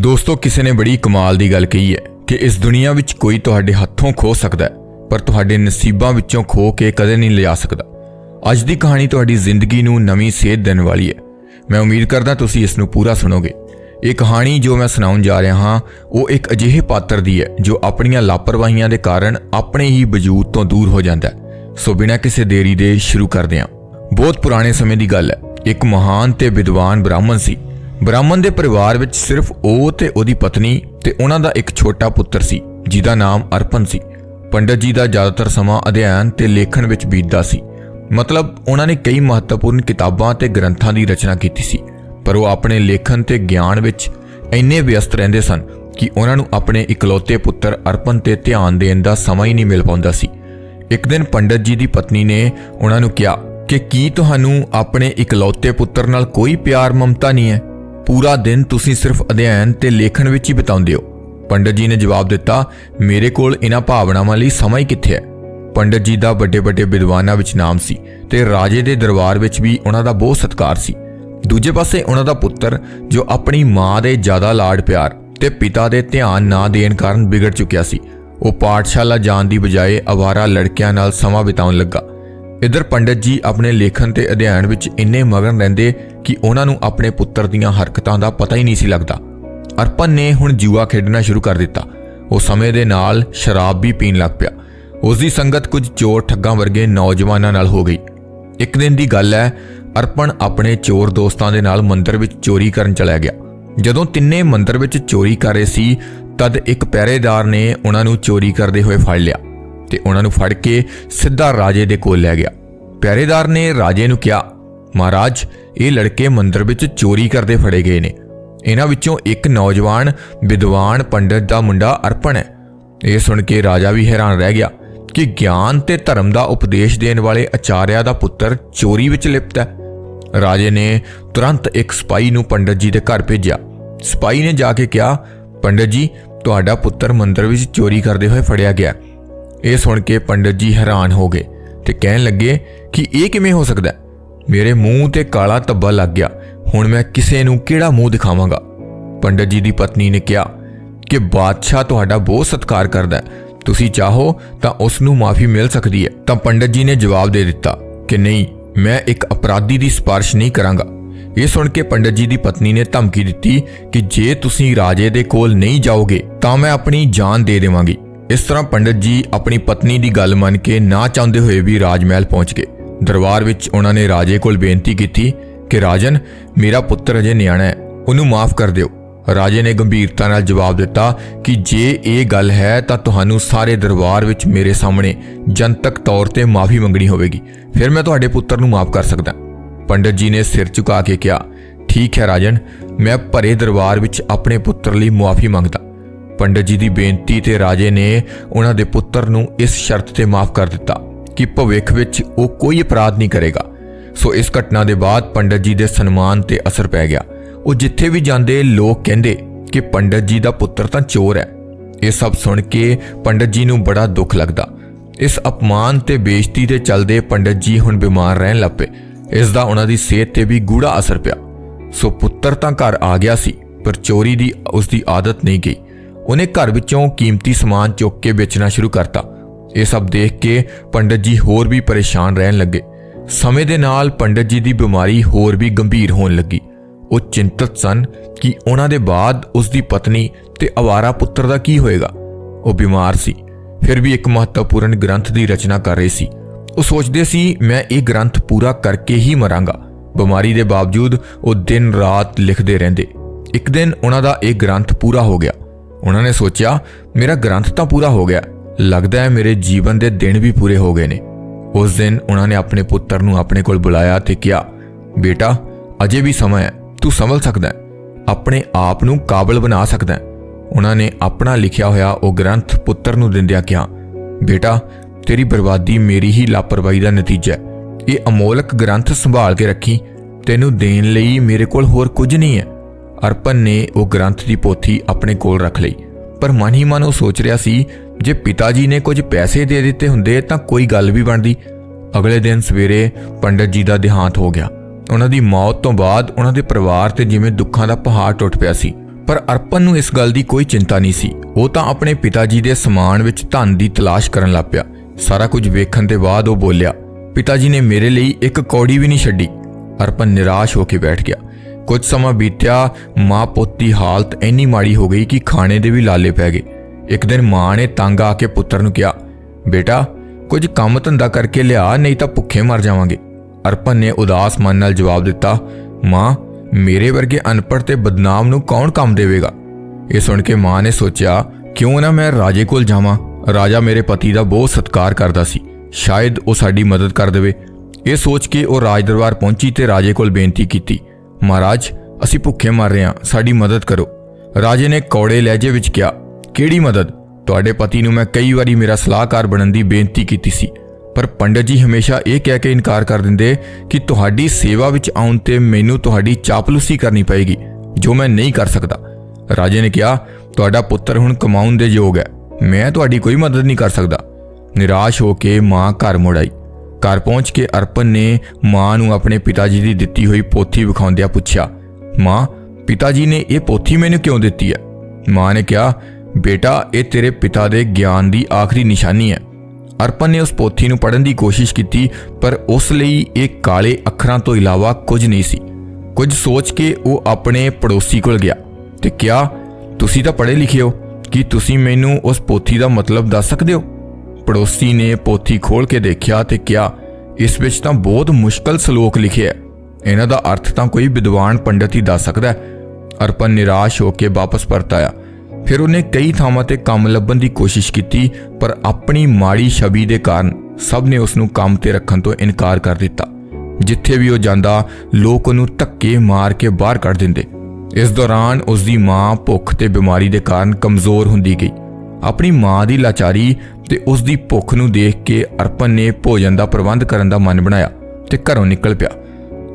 ਦੋਸਤੋ, ਕਿਸੇ ਨੇ ਬੜੀ ਕਮਾਲ ਦੀ ਗੱਲ ਕਹੀ ਹੈ ਕਿ ਇਸ ਦੁਨੀਆ ਵਿੱਚ ਕੋਈ ਤੁਹਾਡੇ ਹੱਥੋਂ ਖੋ ਸਕਦਾ ਹੈ, ਪਰ ਤੁਹਾਡੇ ਨਸੀਬਾਂ ਵਿੱਚੋਂ ਖੋ ਕੇ ਕਦੇ ਨਹੀਂ ਲਿਆ ਸਕਦਾ। ਅੱਜ ਦੀ ਕਹਾਣੀ ਤੁਹਾਡੀ ਜ਼ਿੰਦਗੀ ਨੂੰ ਨਵੀਂ ਸੇਧ ਦੇਣ ਵਾਲੀ ਹੈ। ਮੈਂ ਉਮੀਦ ਕਰਦਾ ਤੁਸੀਂ ਇਸ ਨੂੰ ਪੂਰਾ ਸੁਣੋਗੇ। ਇਹ ਕਹਾਣੀ ਜੋ ਮੈਂ ਸੁਣਾਉਣ ਜਾ ਰਿਹਾ ਹਾਂ, ਉਹ ਇੱਕ ਅਜਿਹੇ ਪਾਤਰ ਦੀ ਹੈ ਜੋ ਆਪਣੀਆਂ ਲਾਪਰਵਾਹੀਆਂ ਦੇ ਕਾਰਨ ਆਪਣੇ ਹੀ ਵਜੂਦ ਤੋਂ ਦੂਰ ਹੋ ਜਾਂਦਾ ਹੈ। ਸੋ ਬਿਨਾਂ ਕਿਸੇ ਦੇਰੀ ਦੇ ਸ਼ੁਰੂ ਕਰਦੇ ਹਾਂ। ਬਹੁਤ ਪੁਰਾਣੇ ਸਮੇਂ ਦੀ ਗੱਲ ਹੈ। ਇੱਕ ਮਹਾਨ ਤੇ ਵਿਦਵਾਨ ਬ੍ਰਾਹਮਣ ਸੀ। ਬ੍ਰਾਹਮਣ ਦੇ ਪਰਿਵਾਰ ਵਿੱਚ ਸਿਰਫ ਉਹ ਤੇ ਉਹਦੀ ਪਤਨੀ ਤੇ ਉਹਨਾਂ ਦਾ ਇੱਕ ਛੋਟਾ ਪੁੱਤਰ ਸੀ, ਜਿਹਦਾ ਨਾਮ ਅਰਪਨ ਸੀ। ਪੰਡਤ ਜੀ ਦਾ ਜ਼ਿਆਦਾਤਰ ਸਮਾਂ ਅਧਿਐਨ ਤੇ ਲੇਖਣ ਵਿੱਚ ਬੀਤਦਾ ਸੀ। ਮਤਲਬ ਉਹਨਾਂ ਨੇ ਕਈ ਮਹੱਤਵਪੂਰਨ ਕਿਤਾਬਾਂ ਤੇ ਗ੍ਰੰਥਾਂ ਦੀ ਰਚਨਾ ਕੀਤੀ ਸੀ, ਪਰ ਉਹ ਆਪਣੇ ਲੇਖਣ ਤੇ ਗਿਆਨ ਵਿੱਚ ਇੰਨੇ ਵਿਅਸਤ ਰਹਿੰਦੇ ਸਨ ਕਿ ਉਹਨਾਂ ਨੂੰ ਆਪਣੇ ਇਕਲੌਤੇ ਪੁੱਤਰ ਅਰਪਨ ਤੇ ਧਿਆਨ ਦੇਣ ਦਾ ਸਮਾਂ ਹੀ ਨਹੀਂ ਮਿਲ ਪਾਉਂਦਾ ਸੀ। ਇੱਕ ਦਿਨ ਪੰਡਤ ਜੀ ਦੀ ਪਤਨੀ ਨੇ ਉਹਨਾਂ ਨੂੰ ਕਿਹਾ ਕਿ ਕੀ ਤੁਹਾਨੂੰ ਆਪਣੇ ਇਕਲੌਤੇ ਪੁੱਤਰ ਨਾਲ ਕੋਈ ਪਿਆਰ ਮਮਤਾ ਨਹੀਂ ਹੈ? ਪੂਰਾ ਦਿਨ ਤੁਸੀਂ ਸਿਰਫ ਅਧਿਐਨ ਤੇ ਲੇਖਣ ਵਿੱਚ ਹੀ ਬਿਤਾਉਂਦੇ ਹੋ। ਪੰਡਤ ਜੀ ਨੇ ਜਵਾਬ ਦਿੱਤਾ, ਮੇਰੇ ਕੋਲ ਇਹਨਾਂ ਭਾਵਨਾਵਾਂ ਲਈ ਸਮਾਂ ਹੀ ਕਿੱਥੇ ਹੈ? ਪੰਡਤ ਜੀ ਦਾ ਵੱਡੇ ਵੱਡੇ ਵਿਦਵਾਨਾਂ ਵਿੱਚ ਨਾਮ ਸੀ ਤੇ ਰਾਜੇ ਦੇ ਦਰਬਾਰ ਵਿੱਚ ਵੀ ਉਹਨਾਂ ਦਾ ਬਹੁਤ ਸਤਿਕਾਰ ਸੀ। ਦੂਜੇ ਪਾਸੇ ਉਹਨਾਂ ਦਾ ਪੁੱਤਰ, ਜੋ ਆਪਣੀ ਮਾਂ ਦੇ ਜ਼ਿਆਦਾ ਲਾਡ ਪਿਆਰ ਤੇ ਪਿਤਾ ਦੇ ਧਿਆਨ ਨਾ ਦੇਣ ਕਾਰਨ ਵਿਗੜ ਚੁੱਕਿਆ ਸੀ। ਉਹ ਪਾਠਸ਼ਾਲਾ ਜਾਣ ਦੀ ਬਜਾਏ ਅਵਾਰਾ ਲੜਕਿਆਂ ਨਾਲ ਸਮਾਂ ਬਿਤਾਉਣ ਲੱਗਾ। ਇਧਰ ਪੰਡਤ ਜੀ ਆਪਣੇ ਲੇਖਣ ਤੇ ਅਧਿਐਨ ਵਿੱਚ ਇੰਨੇ ਮਗਨ ਰਹਿੰਦੇ ਕਿ ਉਹਨਾਂ ਨੂੰ ਆਪਣੇ ਪੁੱਤਰ ਦੀਆਂ ਹਰਕਤਾਂ ਦਾ ਪਤਾ ਹੀ ਨਹੀਂ ਸੀ ਲੱਗਦਾ। ਅਰਪਨ ਨੇ ਹੁਣ ਜੂਆ ਖੇਡਣਾ ਸ਼ੁਰੂ ਕਰ ਦਿੱਤਾ। ਉਹ ਸਮੇਂ ਦੇ ਨਾਲ ਸ਼ਰਾਬ ਵੀ ਪੀਣ ਲੱਗ ਪਿਆ। ਉਸ ਦੀ ਸੰਗਤ ਕੁਝ ਚੋਰ ਠੱਗਾਂ ਵਰਗੇ ਨੌਜਵਾਨਾਂ ਨਾਲ ਹੋ ਗਈ। ਇੱਕ ਦਿਨ ਦੀ ਗੱਲ ਹੈ ਅਰਪਣ ਆਪਣੇ ਚੋਰ ਦੋਸਤਾਂ ਦੇ ਨਾਲ ਮੰਦਰ ਵਿੱਚ ਚੋਰੀ ਕਰਨ ਚਲਾ ਗਿਆ। ਜਦੋਂ ਤਿੰਨੇ ਮੰਦਰ ਵਿੱਚ ਚੋਰੀ ਕਰ ਰਹੇ ਸੀ, ਤਦ ਇੱਕ ਪਹਿਰੇਦਾਰ ਨੇ ਉਹਨਾਂ ਨੂੰ ਚੋਰੀ ਕਰਦੇ ਹੋਏ ਫੜ ਲਿਆ। ਤੇ ਉਹਨਾਂ ਨੂੰ ਫੜ ਕੇ ਸਿੱਧਾ ਰਾਜੇ ਦੇ ਕੋਲ ਲੈ ਗਿਆ। ਪਹਿਰੇਦਾਰ ਨੇ ਰਾਜੇ ਨੂੰ ਕਿਹਾ, ਮਹਾਰਾਜ, ਇਹ ਲੜਕੇ ਮੰਦਰ ਵਿੱਚ ਚੋਰੀ ਕਰਦੇ ਫੜੇ ਗਏ ਨੇ। ਇਹਨਾਂ ਵਿੱਚੋਂ ਇੱਕ ਨੌਜਵਾਨ ਵਿਦਵਾਨ ਪੰਡਤ ਦਾ ਮੁੰਡਾ ਅਰਪਣ ਹੈ। ਇਹ ਸੁਣ ਕੇ ਰਾਜਾ ਵੀ ਹੈਰਾਨ ਰਹਿ ਗਿਆ ਕਿ ਗਿਆਨ ਤੇ ਧਰਮ ਦਾ ਉਪਦੇਸ਼ ਦੇਣ ਵਾਲੇ ਆਚਾਰਿਆ ਦਾ ਪੁੱਤਰ ਚੋਰੀ ਵਿੱਚ ਲਿਪਤ ਹੈ। ਰਾਜੇ ਨੇ ਤੁਰੰਤ ਇੱਕ ਸਪਾਈ ਨੂੰ ਪੰਡਤ ਜੀ ਦੇ ਘਰ ਭੇਜਿਆ। ਸਪਾਈ ਨੇ ਜਾ ਕੇ ਕਿਹਾ, ਪੰਡਤ ਜੀ, ਤੁਹਾਡਾ ਪੁੱਤਰ ਮੰਦਰ ਵਿੱਚ ਚੋਰੀ ਕਰਦੇ ਹੋਏ ਫੜਿਆ ਗਿਆ ਇਹ ਸੁਣ ਕੇ ਪੰਡਤ ਜੀ ਹੈਰਾਨ ਹੋ ਗਏ ਤੇ ਕਹਿਣ ਲੱਗੇ ਕਿ ਇਹ ਕਿਵੇਂ ਹੋ ਸਕਦਾ ਮੇਰੇ ਮੂੰਹ ਤੇ ਕਾਲਾ ਧੱਬਾ ਲੱਗ ਗਿਆ। ਹੁਣ ਮੈਂ ਕਿਸੇ ਨੂੰ ਕਿਹੜਾ ਮੂੰਹ ਦਿਖਾਵਾਂਗਾ? ਪੰਡਤ ਜੀ ਦੀ ਪਤਨੀ ਨੇ ਕਿਹਾ ਕਿ ਬਾਦਸ਼ਾਹ ਤੁਹਾਡਾ ਬਹੁਤ ਸਤਿਕਾਰ ਕਰਦਾ ਹੈ। ਤੁਸੀਂ ਚਾਹੋ ਤਾਂ ਉਸ ਨੂੰ ਮਾਫੀ ਮਿਲ ਸਕਦੀ ਹੈ। ਤਾਂ ਪੰਡਤ ਜੀ ਨੇ ਜਵਾਬ ਦੇ ਦਿੱਤਾ ਕਿ ਨਹੀਂ, ਮੈਂ ਇੱਕ ਅਪਰਾਧੀ ਦੀ ਸਪਾਰਸ਼ ਨਹੀਂ ਕਰਾਂਗਾ। ਇਹ ਸੁਣ ਕੇ ਪੰਡਤ ਜੀ ਦੀ ਪਤਨੀ ਨੇ ਧਮਕੀ ਦਿੱਤੀ ਕਿ ਜੇ ਤੁਸੀਂ ਰਾਜੇ ਦੇ ਕੋਲ ਨਹੀਂ ਜਾਓਗੇ ਤਾਂ ਮੈਂ ਆਪਣੀ ਜਾਨ ਦੇ ਦੇਵਾਂਗੀ। ਇਸ ਤਰ੍ਹਾਂ ਪੰਡਤ ਜੀ ਆਪਣੀ ਪਤਨੀ ਦੀ ਗੱਲ ਮੰਨ ਕੇ ਨਾ ਚਾਹੁੰਦੇ ਹੋਏ ਵੀ ਰਾਜਮਹਿਲ ਪਹੁੰਚ ਗਏ। ਦਰਬਾਰ ਵਿੱਚ ਉਹਨਾਂ ਨੇ ਰਾਜੇ ਕੋਲ ਬੇਨਤੀ ਕੀਤੀ ਕਿ, ਰਾਜਨ, ਮੇਰਾ ਪੁੱਤਰ ਅਜੇ ਨਿਆਣਾ ਹੈ, ਉਹਨੂੰ ਮਾਫ ਕਰ ਦਿਓ। ਰਾਜੇ ਨੇ ਗੰਭੀਰਤਾ ਨਾਲ ਜਵਾਬ ਦਿੱਤਾ ਕਿ, ਜੇ ਇਹ ਗੱਲ ਹੈ ਤਾਂ ਤੁਹਾਨੂੰ ਸਾਰੇ ਦਰਬਾਰ ਵਿੱਚ ਮੇਰੇ ਸਾਹਮਣੇ ਜਨਤਕ ਤੌਰ ਤੇ ਮਾਫੀ ਮੰਗਣੀ ਹੋਵੇਗੀ। ਫਿਰ ਮੈਂ ਤੁਹਾਡੇ ਪੁੱਤਰ ਨੂੰ ਮਾਫ ਕਰ ਸਕਦਾ। ਪੰਡਤ ਜੀ ਨੇ ਸਿਰ ਝੁਕਾ ਕੇ ਕਿਹਾ, ਠੀਕ ਹੈ ਰਾਜਨ, ਮੈਂ ਭਰੇ ਦਰਬਾਰ ਵਿੱਚ ਆਪਣੇ ਪੁੱਤਰ ਲਈ ਮੁਆਫੀ ਮੰਗਦਾ। ਪੰਡਤ ਜੀ ਦੀ ਬੇਨਤੀ ਤੇ ਰਾਜੇ ਨੇ ਉਹਨਾਂ ਦੇ ਪੁੱਤਰ ਨੂੰ ਇਸ ਸ਼ਰਤ ਤੇ ਮਾਫ ਕਰ ਦਿੱਤਾ ਕਿ ਭਵਿੱਖ ਵਿੱਚ ਉਹ ਕੋਈ ਅਪਰਾਧ ਨਹੀਂ ਕਰੇਗਾ। ਸੋ ਇਸ ਘਟਨਾ ਦੇ ਬਾਅਦ ਪੰਡਤ ਜੀ ਦੇ ਸਨਮਾਨ ਤੇ ਅਸਰ ਪੈ ਗਿਆ। ਉਹ ਜਿੱਥੇ ਵੀ ਜਾਂਦੇ ਲੋਕ ਕਹਿੰਦੇ ਕਿ ਪੰਡਤ ਜੀ ਦਾ ਪੁੱਤਰ ਤਾਂ ਚੋਰ ਹੈ। ਇਹ ਸਭ ਸੁਣ ਕੇ ਪੰਡਤ ਜੀ ਨੂੰ ਬੜਾ ਦੁੱਖ ਲੱਗਦਾ। ਇਸ ਅਪਮਾਨ ਤੇ ਬੇਇੱਜ਼ਤੀ ਦੇ ਚੱਲਦੇ ਪੰਡਤ ਜੀ ਹੁਣ ਬਿਮਾਰ ਰਹਿਣ ਲੱਪੇ ਇਸ ਦਾ ਉਹਨਾਂ ਦੀ ਸਿਹਤ ਤੇ ਵੀ ਗੂੜਾ ਅਸਰ ਪਿਆ। ਸੋ ਪੁੱਤਰ ਤਾਂ ਘਰ ਆ ਗਿਆ ਸੀ, ਪਰ ਚੋਰੀ ਦੀ ਉਸ ਦੀ ਆਦਤ ਨਹੀਂ ਗਈ। ਉਹਨੇ ਘਰ ਵਿੱਚੋਂ ਕੀਮਤੀ ਸਮਾਨ ਚੁੱਕ ਕੇ ਵੇਚਣਾ ਸ਼ੁਰੂ ਕਰਤਾ। ਇਹ ਸਭ ਦੇਖ ਕੇ ਪੰਡਤ ਜੀ ਹੋਰ ਵੀ ਪਰੇਸ਼ਾਨ ਰਹਿਣ ਲੱਗੇ। ਸਮੇਂ ਦੇ ਨਾਲ ਪੰਡਤ ਜੀ ਦੀ ਬਿਮਾਰੀ ਹੋਰ ਵੀ ਗੰਭੀਰ ਹੋਣ ਲੱਗੀ। ਉਹ ਚਿੰਤਤ ਸਨ ਕਿ ਉਹਨਾਂ ਦੇ ਬਾਅਦ ਉਸ ਦੀ ਪਤਨੀ ਤੇ ਅਵਾਰਾ ਪੁੱਤਰ ਦਾ ਕੀ ਹੋਏਗਾ। ਉਹ ਬਿਮਾਰ ਸੀ, ਫਿਰ ਵੀ ਇੱਕ ਮਹੱਤਵਪੂਰਨ ਗ੍ਰੰਥ ਦੀ ਰਚਨਾ ਕਰ ਰਹੇ ਸੀ। ਉਹ ਸੋਚਦੇ ਸੀ, ਮੈਂ ਇਹ ਗ੍ਰੰਥ ਪੂਰਾ ਕਰਕੇ ਹੀ ਮਰਾਂਗਾ। ਬਿਮਾਰੀ ਦੇ ਬਾਵਜੂਦ ਉਹ ਦਿਨ ਰਾਤ ਲਿਖਦੇ ਰਹਿੰਦੇ। ਇੱਕ ਦਿਨ ਉਹਨਾਂ ਦਾ ਇਹ ਗ੍ਰੰਥ ਪੂਰਾ ਹੋ ਗਿਆ। ਉਹਨਾਂ ਨੇ ਸੋਚਿਆ, ਮੇਰਾ ਗ੍ਰੰਥ ਤਾਂ ਪੂਰਾ ਹੋ ਗਿਆ। ਲੱਗਦਾ ਹੈ ਮੇਰੇ ਜੀਵਨ ਦੇ ਦਿਨ ਵੀ ਪੂਰੇ ਹੋ ਗਏ ਨੇ। ਉਸ ਦਿਨ ਉਹਨਾਂ ਨੇ ਆਪਣੇ ਪੁੱਤਰ ਨੂੰ ਆਪਣੇ ਕੋਲ ਬੁਲਾਇਆ ਤੇ ਕਿਹਾ, ਬੇਟਾ, ਅਜੇ ਵੀ ਸਮਾਂ ਹੈ, ਤੂੰ ਸੰਭਲ ਸਕਦਾ ਹੈ। ਆਪਣੇ ਆਪ ਨੂੰ ਕਾਬਲ ਬਣਾ ਸਕਦਾ ਹੈ। ਉਹਨਾਂ ਨੇ ਆਪਣਾ ਲਿਖਿਆ ਹੋਇਆ ਉਹ ਗ੍ਰੰਥ ਪੁੱਤਰ ਨੂੰ ਦਿੰਦਿਆਂ ਕਿਹਾ, ਬੇਟਾ, ਤੇਰੀ ਬਰਬਾਦੀ ਮੇਰੀ ਹੀ ਲਾਪਰਵਾਹੀ ਦਾ ਨਤੀਜਾ ਹੈ। ਇਹ ਅਮੋਲਕ ਗ੍ਰੰਥ ਸੰਭਾਲ ਕੇ ਰੱਖੀ। ਤੈਨੂੰ ਦੇਣ ਲਈ ਮੇਰੇ ਕੋਲ ਹੋਰ ਕੁਝ ਨਹੀਂ ਹੈ। ਅਰਪਨ ਨੇ ਉਹ ਗ੍ਰੰਥ ਦੀ ਪੋਥੀ ਆਪਣੇ ਕੋਲ ਰੱਖ ਲਈ। ਪਰ ਮਨ ਹੀ ਮਨ ਉਹ ਸੋਚ ਰਿਹਾ ਸੀ, ਜੇ ਪਿਤਾ ਜੀ ਨੇ ਕੁਝ ਪੈਸੇ ਦੇ ਦਿੱਤੇ ਹੁੰਦੇ ਤਾਂ ਕੋਈ ਗੱਲ ਵੀ ਬਣਦੀ। ਅਗਲੇ ਦਿਨ ਸਵੇਰੇ ਪੰਡਤ ਜੀ ਦਾ ਦੇਹਾਂਤ ਹੋ ਗਿਆ। ਉਹਨਾਂ ਦੀ ਮੌਤ ਤੋਂ ਬਾਅਦ ਉਹਨਾਂ ਦੇ ਪਰਿਵਾਰ ਤੇ ਜਿਵੇਂ ਦੁੱਖਾਂ ਦਾ ਪਹਾੜ ਟੁੱਟ ਪਿਆ ਸੀ। ਪਰ ਅਰਪਨ ਨੂੰ ਇਸ ਗੱਲ ਦੀ ਕੋਈ ਚਿੰਤਾ ਨਹੀਂ ਸੀ। ਉਹ ਤਾਂ ਆਪਣੇ ਪਿਤਾ ਜੀ ਦੇ ਸਮਾਨ ਵਿੱਚ ਧਨ ਦੀ ਤਲਾਸ਼ ਕਰਨ ਲੱਗ ਪਿਆ। ਸਾਰਾ ਕੁਝ ਵੇਖਣ ਦੇ ਬਾਅਦ ਉਹ ਬੋਲਿਆ ਪਿਤਾ ਜੀ ਨੇ ਮੇਰੇ ਲਈ ਇੱਕ ਕੌੜੀ ਵੀ ਨਹੀਂ ਛੱਡੀ। ਅਰਪਨ ਨਿਰਾਸ਼ ਹੋ ਕੇ ਬੈਠ ਗਿਆ। ਕੁਝ ਸਮਾਂ ਬੀਤਿਆ, ਮਾਂ ਪੁੱਤ ਦੀ ਹਾਲਤ ਇੰਨੀ ਮਾੜੀ ਹੋ ਗਈ ਕਿ ਖਾਣੇ ਦੇ ਵੀ ਲਾਲੇ ਪੈ ਗਏ। ਇੱਕ ਦਿਨ ਮਾਂ ਨੇ ਤੰਗ ਆ ਕੇ ਪੁੱਤਰ ਨੂੰ ਕਿਹਾ, ਬੇਟਾ, ਕੁਝ ਕੰਮ ਧੰਦਾ ਕਰਕੇ ਲਿਆ, ਨਹੀਂ ਤਾਂ ਭੁੱਖੇ ਮਰ ਜਾਵਾਂਗੇ। ਅਰਪਨ ਨੇ ਉਦਾਸ ਮਨ ਨਾਲ ਜਵਾਬ ਦਿੱਤਾ, ਮਾਂ, ਮੇਰੇ ਵਰਗੇ ਅਨਪੜ੍ਹ ਤੇ ਬਦਨਾਮ ਨੂੰ ਕੌਣ ਕੰਮ ਦੇਵੇਗਾ? ਇਹ ਸੁਣ ਕੇ ਮਾਂ ਨੇ ਸੋਚਿਆ, ਕਿਉਂ ਨਾ ਮੈਂ ਰਾਜੇ ਕੋਲ ਜਾਵਾਂ? ਰਾਜਾ ਮੇਰੇ ਪਤੀ ਦਾ ਬਹੁਤ ਸਤਿਕਾਰ ਕਰਦਾ ਸੀ। ਸ਼ਾਇਦ ਉਹ ਸਾਡੀ ਮਦਦ ਕਰ ਦੇਵੇ। ਇਹ ਸੋਚ ਕੇ ਉਹ ਰਾਜ ਦਰਬਾਰ ਪਹੁੰਚੀ ਤੇ ਰਾਜੇ ਕੋਲ ਬੇਨਤੀ ਕੀਤੀ ਮਹਾਰਾਜ, ਅਸੀਂ ਭੁੱਖੇ ਮਰ ਰਹੇ ਹਾਂ, ਸਾਡੀ ਮਦਦ ਕਰੋ। ਰਾਜੇ ਨੇ ਕੌੜੇ ਲਹਿਜੇ ਵਿੱਚ ਕਿਹਾ, ਕਿਹੜੀ ਮਦਦ? ਤੁਹਾਡੇ ਪਤੀ ਨੂੰ ਮੈਂ ਕਈ ਵਾਰੀ ਮੇਰਾ ਸਲਾਹਕਾਰ ਬਣਨ ਦੀ ਬੇਨਤੀ ਕੀਤੀ ਸੀ, ਪਰ ਪੰਡਤ ਜੀ ਹਮੇਸ਼ਾ ਇਹ ਕਹਿ ਕੇ ਇਨਕਾਰ ਕਰ ਦਿੰਦੇ ਕਿ ਤੁਹਾਡੀ ਸੇਵਾ ਵਿੱਚ ਆਉਣ ਤੇ ਮੈਨੂੰ ਤੁਹਾਡੀ ਚਾਪਲੂਸੀ ਕਰਨੀ ਪਏਗੀ, ਜੋ ਮੈਂ ਨਹੀਂ ਕਰ ਸਕਦਾ। ਰਾਜੇ ਨੇ ਕਿਹਾ, ਤੁਹਾਡਾ ਪੁੱਤਰ ਹੁਣ ਕਮਾਉਣ ਦੇ ਯੋਗ ਹੈ, ਮੈਂ ਤੁਹਾਡੀ ਕੋਈ ਮਦਦ ਨਹੀਂ ਕਰ ਸਕਦਾ। ਨਿਰਾਸ਼ ਹੋ ਕੇ ਮਾਂ ਘਰ ਮੁੜ ਆਈ। ਘਰ ਪਹੁੰਚ ਕੇ ਅਰਪਨ ਨੇ ਮਾਂ ਨੂੰ ਆਪਣੇ ਪਿਤਾ ਜੀ ਦੀ ਦਿੱਤੀ ਹੋਈ ਪੋਥੀ ਵਿਖਾਉਂਦਿਆਂ ਪੁੱਛਿਆ, ਮਾਂ ਪਿਤਾ ਜੀ ਨੇ ਇਹ ਪੋਥੀ ਮੈਨੂੰ ਕਿਉਂ ਦਿੱਤੀ ਹੈ? ਮਾਂ ਨੇ ਕਿਹਾ, ਬੇਟਾ, ਇਹ ਤੇਰੇ ਪਿਤਾ ਦੇ ਗਿਆਨ ਦੀ ਆਖਰੀ ਨਿਸ਼ਾਨੀ ਹੈ। ਅਰਪਨ ਨੇ ਉਸ ਪੋਥੀ ਨੂੰ ਪੜ੍ਹਨ ਦੀ ਕੋਸ਼ਿਸ਼ ਕੀਤੀ, ਪਰ ਉਸ ਲਈ ਇਹ ਕਾਲੇ ਅੱਖਰਾਂ ਤੋਂ ਇਲਾਵਾ ਕੁਝ ਨਹੀਂ ਸੀ। ਕੁਝ ਸੋਚ ਕੇ ਉਹ ਆਪਣੇ ਪੜੋਸੀ ਕੋਲ ਗਿਆ ਤੇ ਕਿਹਾ, ਤੁਸੀਂ ਤਾਂ ਪੜ੍ਹੇ ਲਿਖੇ ਹੋ, ਕੀ ਤੁਸੀਂ ਮੈਨੂੰ ਉਸ ਪੋਥੀ ਦਾ ਮਤਲਬ ਦੱਸ ਸਕਦੇ ਹੋ? ਪੜੋਸੀ ਨੇ ਪੋਥੀ ਖੋਲ ਕੇ ਦੇਖਿਆ ਤੇ ਕਿਹਾ, ਇਸ ਵਿੱਚ ਤਾਂ ਬਹੁਤ ਮੁਸ਼ਕਲ ਸ਼ਲੋਕ ਲਿਖਿਆ ਹੈ ਇਹਨਾਂ ਦਾ ਅਰਥ ਤਾਂ ਕੋਈ ਵਿਦਵਾਨ ਪੰਡਤ ਹੀ ਦੱਸ ਸਕਦਾ ਹੈ ਅਰਪਨ ਨਿਰਾਸ਼ ਹੋ ਕੇ ਵਾਪਸ ਪਰਤ ਆਇਆ। ਫਿਰ ਉਹਨੇ ਕਈ ਥਾਵਾਂ ਤੇ ਕੰਮ ਲੱਭਣ ਦੀ ਕੋਸ਼ਿਸ਼ ਕੀਤੀ, ਪਰ ਆਪਣੀ ਮਾੜੀ ਛਵੀ ਦੇ ਕਾਰਨ ਸਭ ਨੇ ਉਸ ਨੂੰ ਕੰਮ ਤੇ ਰੱਖਣ ਤੋਂ ਇਨਕਾਰ ਕਰ ਦਿੱਤਾ। ਜਿੱਥੇ ਵੀ ਉਹ ਜਾਂਦਾ, ਲੋਕ ਉਹਨੂੰ ਧੱਕੇ ਮਾਰ ਕੇ ਬਾਹਰ ਕੱਢ ਦਿੰਦੇ। ਇਸ ਦੌਰਾਨ ਉਸ ਦੀ ਮਾਂ ਭੁੱਖ ਤੇ ਬਿਮਾਰੀ ਦੇ ਕਾਰਨ ਕਮਜ਼ੋਰ ਹੁੰਦੀ ਗਈ। ਆਪਣੀ ਮਾਂ ਦੀ ਲਾਚਾਰੀ ਤੇ ਉਸ ਦੀ ਭੁੱਖ ਨੂੰ ਦੇਖ ਕੇ ਅਰਪਨ ਨੇ ਭੋਜਨ ਦਾ ਪ੍ਰਬੰਧ ਕਰਨ ਦਾ ਮਨ ਬਣਾਇਆ ਤੇ ਘਰੋਂ ਨਿਕਲ ਪਿਆ।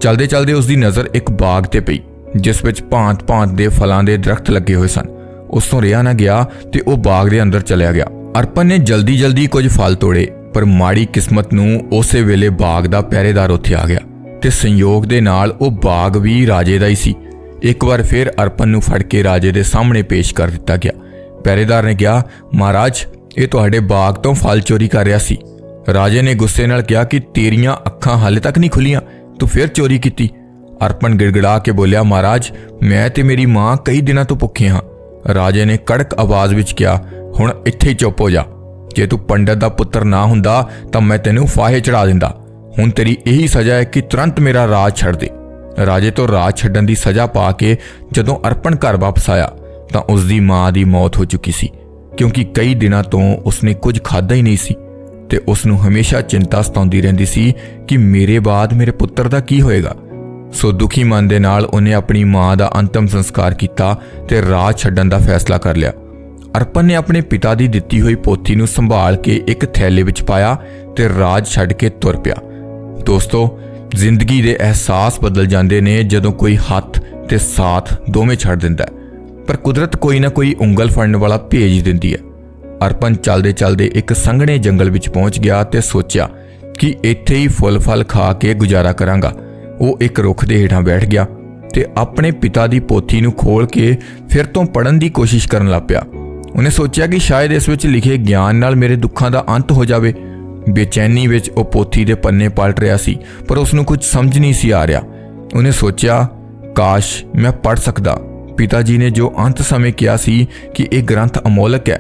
ਚਲਦੇ ਚਲਦੇ ਉਸ ਦੀ ਨਜ਼ਰ ਇੱਕ ਬਾਗ ਤੇ ਪਈ, ਜਿਸ ਵਿੱਚ ਭਾਂਤ-ਭਾਂਤ ਦੇ ਫਲਾਂ ਦੇ ਦਰਖਤ ਲੱਗੇ ਹੋਏ ਸਨ। ਉਸ ਤੋਂ ਰਿਹਾ ਨਾ ਗਿਆ ਤੇ ਉਹ ਬਾਗ ਦੇ ਅੰਦਰ ਚਲਿਆ ਗਿਆ। ਅਰਪਨ ਨੇ ਜਲਦੀ-ਜਲਦੀ ਕੁਝ ਫਲ ਤੋੜੇ, ਪਰ ਮਾੜੀ ਕਿਸਮਤ ਨੂੰ ਉਸੇ ਵੇਲੇ ਬਾਗ ਦਾ ਪਹਿਰੇਦਾਰ ਉੱਥੇ ਆ ਗਿਆ ਤੇ ਸੰਯੋਗ ਦੇ ਨਾਲ ਉਹ ਬਾਗ ਵੀ ਰਾਜੇ ਦਾ ਹੀ ਸੀ। ਇੱਕ ਵਾਰ ਫਿਰ ਅਰਪਨ ਨੂੰ ਫੜ ਕੇ ਰਾਜੇ ਦੇ ਸਾਹਮਣੇ ਪੇਸ਼ ਕਰ ਦਿੱਤਾ ਗਿਆ। ਪਹਿਰੇਦਾਰ ਨੇ ਕਿਹਾ, ਮਹਾਰਾਜ, ਇਹ ਤੁਹਾਡੇ ਬਾਗ ਤੋਂ ਫਲ ਚੋਰੀ ਕਰ ਰਿਹਾ ਸੀ। ਰਾਜੇ ਨੇ ਗੁੱਸੇ ਨਾਲ ਕਿਹਾ ਕਿ ਤੇਰੀਆਂ ਅੱਖਾਂ ਹਾਲੇ ਤੱਕ ਨਹੀਂ ਖੁੱਲੀਆਂ। ਤੂੰ ਫਿਰ ਚੋਰੀ ਕੀਤੀ। ਅਰਪਣ ਗਿੜਗੜਾ ਕੇ ਬੋਲਿਆ, ਮਹਾਰਾਜ, ਮੈਂ ਤੇ ਮੇਰੀ ਮਾਂ ਕਈ ਦਿਨਾਂ ਤੋਂ ਭੁੱਖੇ ਹਾਂ। ਰਾਜੇ ਨੇ ਕੜਕ ਆਵਾਜ਼ ਵਿੱਚ ਕਿਹਾ, ਹੁਣ ਇੱਥੇ ਹੀ ਚੁੱਪ ਹੋ ਜਾ। ਜੇ ਤੂੰ ਪੰਡਤ ਦਾ ਪੁੱਤਰ ਨਾ ਹੁੰਦਾ, ਤਾਂ ਮੈਂ ਤੈਨੂੰ ਫਾਹੇ ਚੜਾ ਦਿੰਦਾ। ਹੁਣ ਤੇਰੀ ਇਹੀ ਸਜ਼ਾ ਹੈ ਕਿ ਤੁਰੰਤ ਮੇਰਾ ਰਾਜ ਛੱਡ ਦੇ। ਰਾਜੇ ਤੋਂ ਰਾਜ ਛੱਡਣ ਦੀ ਸਜ਼ਾ ਪਾ ਕੇ ਜਦੋਂ ਅਰਪਣ ਘਰ ਵਾਪਸ ਆਇਆ ਤਾਂ ਉਸ ਦੀ ਮਾਂ ਦੀ ਮੌਤ ਹੋ ਚੁੱਕੀ ਸੀ, ਕਿਉਂਕਿ ਕਈ ਦਿਨਾਂ ਤੋਂ ਉਸਨੇ ਕੁਝ ਖਾਧਾ ਹੀ ਨਹੀਂ ਸੀ ਤੇ ਉਸ ਨੂੰ ਹਮੇਸ਼ਾ ਚਿੰਤਾ ਸਤਾਉਂਦੀ ਰਹਿੰਦੀ ਸੀ ਕਿ ਮੇਰੇ ਬਾਅਦ ਮੇਰੇ ਪੁੱਤਰ ਦਾ ਕੀ ਹੋਏਗਾ। ਸੋ ਦੁਖੀ ਮਨ ਦੇ ਨਾਲ ਉਹਨੇ ਆਪਣੀ ਮਾਂ ਦਾ ਅੰਤਮ ਸੰਸਕਾਰ ਕੀਤਾ ਤੇ ਰਾਜ ਛੱਡਣ ਦਾ ਫੈਸਲਾ ਕਰ ਲਿਆ। ਅਰਪਨ ਨੇ ਆਪਣੇ ਪਿਤਾ ਦੀ ਦਿੱਤੀ ਹੋਈ ਪੋਥੀ ਨੂੰ ਸੰਭਾਲ ਕੇ ਇੱਕ ਥੈਲੇ ਵਿੱਚ ਪਾਇਆ ਤੇ ਰਾਜ ਛੱਡ ਕੇ ਤੁਰ ਪਿਆ। ਦੋਸਤੋ, ਜ਼ਿੰਦਗੀ ਦੇ ਅਹਿਸਾਸ ਬਦਲ ਜਾਂਦੇ ਨੇ ਜਦੋਂ ਕੋਈ ਹੱਥ ਤੇ ਸਾਥ ਦੋਵੇਂ ਛੱਡ ਦਿੰਦਾ ਹੈ। ਪਰ ਕੁਦਰਤ ਕੋਈ ਨਾ ਕੋਈ ਉਂਗਲ ਫੜਨ ਵਾਲਾ ਭੇਜ ਦਿੰਦੀ ਹੈ। ਅਰਪਨ ਚੱਲਦੇ ਚਲਦੇ ਇੱਕ ਸੰਘਣੇ ਜੰਗਲ ਵਿੱਚ ਪਹੁੰਚ ਗਿਆ ਤੇ ਸੋਚਿਆ ਕਿ ਇੱਥੇ ਹੀ ਫੁੱਲ ਫਲ ਖਾ ਕੇ ਗੁਜ਼ਾਰਾ ਕਰਾਂਗਾ। ਉਹ ਇੱਕ ਰੁੱਖ ਦੇ ਹੇਠਾਂ ਬੈਠ ਗਿਆ ਤੇ ਆਪਣੇ ਪਿਤਾ ਦੀ ਪੋਥੀ ਨੂੰ ਖੋਲ ਕੇ ਫਿਰ ਤੋਂ ਪੜਨ ਦੀ ਕੋਸ਼ਿਸ਼ ਕਰਨ ਲੱਗ ਪਿਆ। ਉਹਨੇ ਸੋਚਿਆ ਕਿ ਸ਼ਾਇਦ ਇਸ ਵਿੱਚ ਲਿਖੇ ਗਿਆਨ ਨਾਲ ਮੇਰੇ ਦੁੱਖਾਂ ਦਾ ਅੰਤ ਹੋ ਜਾਵੇ। ਬੇਚੈਨੀ ਵਿੱਚ ਉਹ ਪੋਥੀ ਦੇ ਪੰਨੇ ਪਲਟ ਰਿਹਾ ਸੀ, ਪਰ ਉਸ ਨੂੰ ਕੁਝ ਸਮਝ ਨਹੀਂ ਸੀ ਆ ਰਿਹਾ। ਉਹਨੇ ਸੋਚਿਆ, ਕਾਸ਼ ਮੈਂ ਪੜ ਸਕਦਾ। ਪਿਤਾ ਜੀ ਨੇ ਜੋ ਅੰਤ ਸਮੇਂ ਕਿਹਾ ਸੀ ਕਿ ਇਹ ਗ੍ਰੰਥ ਅਮੋਲਕ ਹੈ,